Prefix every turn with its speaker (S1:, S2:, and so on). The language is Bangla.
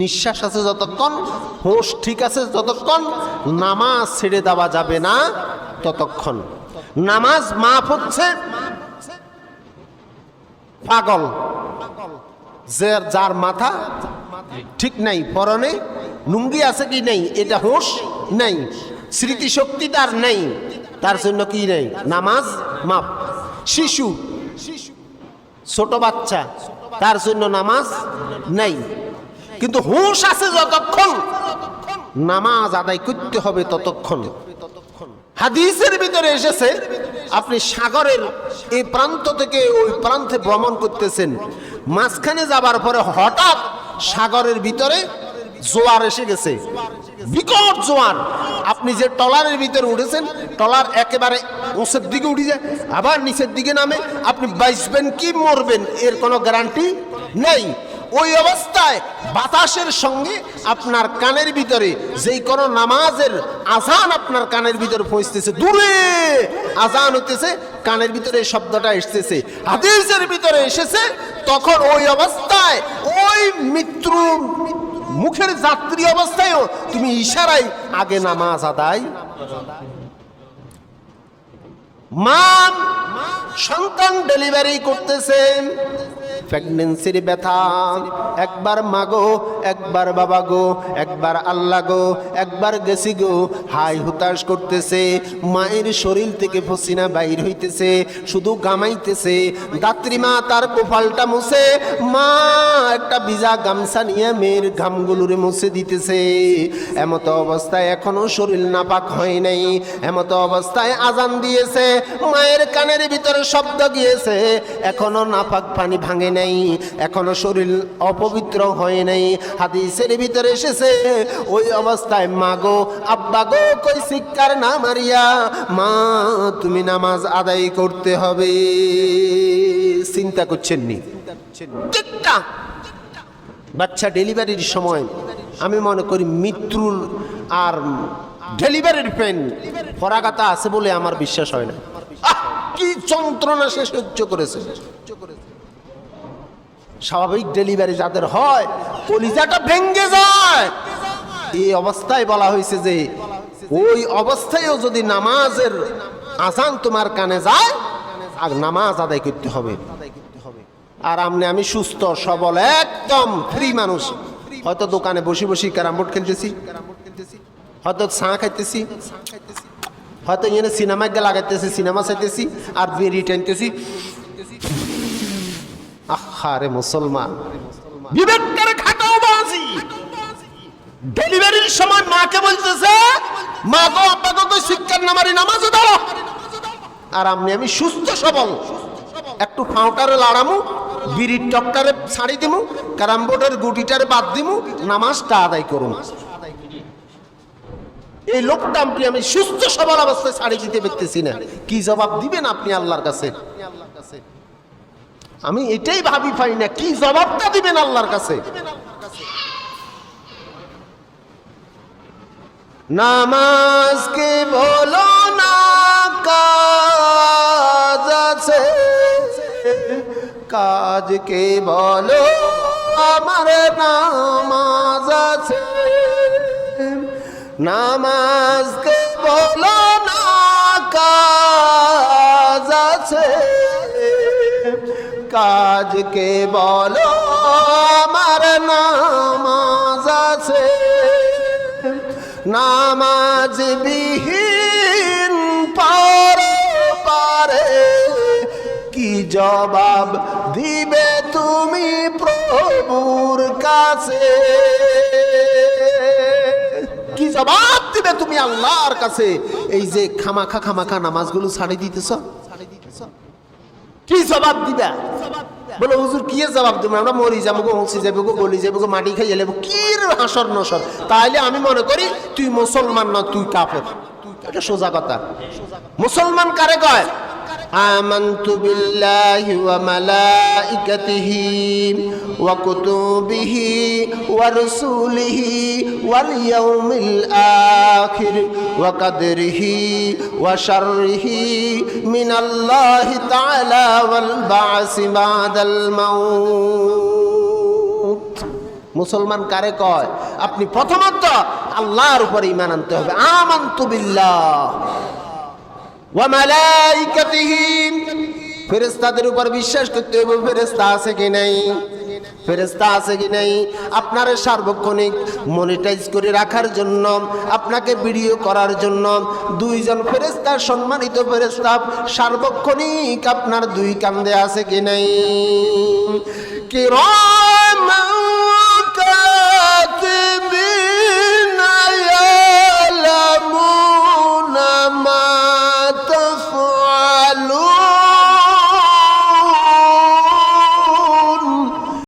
S1: নিঃশ্বাস আছে যতক্ষণ, হোশ ঠিক আছে যতক্ষণ, নামাজ ছেড়ে দেওয়া যাবে না ততক্ষণ। নামাজ মাফ হচ্ছে পাগল। যে যার মাথা ঠিক নাই, পরনে লুঙ্গি আছে কি নেই, এটা হোশ নেই, স্মৃতিশক্তি তার নেই, তার জন্য কি নেই? নামাজ মাপ শিশু, ছোট বাচ্চা, তার জন্য নামাজ নেই। কিন্তু হুঁশ আছে যতক্ষণ। নামাজ আদায় করতে হবে ততক্ষণ। হাদিসের ভিতরে এসেছে, আপনি সাগরের এই প্রান্ত থেকে ওই প্রান্তে ভ্রমণ করতেছেন। মাঝখানে যাবার পরে হঠাৎ সাগরের ভিতরে জোয়ার এসে গেছে। বিকট জোয়ার। আপনি যে টলারের ভিতরে উঠেছেন টলার একেবারে উঁচের দিকে উঠে যায়, আবার নিচের দিকে নামে। আপনি বাঁচবেন কি মরবেন, এর কোনো গ্যারান্টি নেই। ওই অবস্থায় বাতাসের সঙ্গে আপনার কানের ভিতরে যেই কোনো নামাজের আজান আপনার কানের ভিতরে পৌঁছতেছে, দূরে আজান হতেছে কানের ভিতরে শব্দটা এসতেছে হাদিসের ভিতরে এসেছে, তখন ওই অবস্থায় ওই মৃত্যু মুখের যাত্রী অবস্থায়ও তুমি ইশারায় আগে নামাজ আদায়। মা সন্তান ডেলিভারি করতেছেন। প্রেগনেন্সির ব্যথা। একবার মাগো একবার বাবা গো, একবার আল্লাহ গো, একবার গেছি গো। হাই হুতাশ করতেছে, মায়ের শরীর থেকে ফসিনা বাইর হইতেছে, শুধু গামাইতেছে দাত্রীমা তার কোফালটা মুছে, মা একটা ভিজা গামছা নিয়ে মেয়ের ঘামগুলোরে মুছে দিতেছে। এমত অবস্থায় এখনও শরীর নাপাক হয় নাই। এমত অবস্থায় আজান দিয়েছে, মায়ের কানের ভিতরে শব্দ গিয়েছে। এখনও নাপাক পানি ভাঙে নাই, এখনও শরীর অপবিত্র হয় নাই। হাদিসের ভিতরে এসেছে, ওই অবস্থায় মা গো আব্বা গো, কই শিক্ষার না মারিয়া? মা, তুমি নামাজ আদায় করতে হবে। চিন্তা করছেন নি বাচ্চা ডেলিভারির সময়, আমি মনে করি মৃত্যুর আর ডেলিভারির পেন ফরাগাতা আছে বলে আমার বিশ্বাস হয় না। কি যন্ত্রণা সে সহ্য করেছে। স্বাভাবিক ডেলিভারি যাদের হয়, কলিজাটা ভেঙ্গে যায়। এই অবস্থায় বলা হয়েছে যে, ওই অবস্থায়ও যদি নামাজের আসান তোমার কানে যায়, আর নামাজ আদায় করতে হবে। আর আমনে আমি সুস্থ, সবল, একদম ফ্রি মানুষ। হয়তো দোকানে বসে বসে ক্যারাম বোর্ড খেলতেছি, হয়তো চা খাইতেছি, হয়তো এখানে সিনেমা গিয়ে লাগাইতেছি সিনেমা চাইতেছি, আর বিড়ি টানতেছি। আহারে মুসলমান। বাজি। ডেলিভারির সময় মাকে বলতেছে মা গো গো শিক্ষার নামারি দাও। আর আমি সুস্থ সবল। একটু ফাউটারে লাড়ামু, বিড়ির ছাড়ি দিমু ক্যারাম বোর্ডের গুটিটারে বাদ দিমু, নামাজটা আদায় করুন। এই লোকটা আপনি, আমি সুস্থ সবল অবস্থায় ছাড়ি দিতে দেখতেছি না। কি জবাব দিবেন আপনি আল্লাহর কাছে? আমি এটাই ভাবি পাই না, কি জবাবটা দিবেন আল্লাহর কাছে? নামাজকে বলো না, কাজ আছে। কাজকে বলো, আমার নামাজ আছে। নামাজকে বলো না, কাজ আছে। কাজকে বলো, আমার নামাজ আছে। নামাজ বিহীন পারে পারে কি জবাব দিবে তুমি প্রভুর কাছে? কি জবাব দিবে তুমি আল্লাহর কাছে? এই যে খামাখা খামাখা নামাজগুলো ছাড়ে দিতেছ? কি জবাব দিবা? বলে, হুজুর, কি জবাব দেবো? আমরা মরি যাব গো হংসি যাব গো, গলি যাব গো, মাটি খাইয়ে যাব কি হাসর নসর? তাইলে আমি মনে করি, তুই মুসলমান না, তুই কাপড় এটা সোজা কথা। মুসলমান কারে কয়? آمنت بالله وملائكته وكتبه ورسوله واليوم الآخر وقدره وشره من الله تعالى والبعث بعد الموت মুসলমান কারে কয় আপনি প্রথমত আল্লাহর উপর ইমান আনতে হবে আমান্তু বিল্লাহ ফেরেশতাদের উপর বিশ্বাস করতে হবে, ফেরেশতা আছে কি নাই? ফেরেশতা আছে কি নাই? আপনার সার্বক্ষণিক মনিটাইজ করে রাখার জন্য, আপনাকে ভিডিও করার জন্য দুইজন ফেরেশতা সম্মানিত ফেরেশতা সার্বক্ষণিক আপনার দুই কান্দে আছে কি নাই? কিরম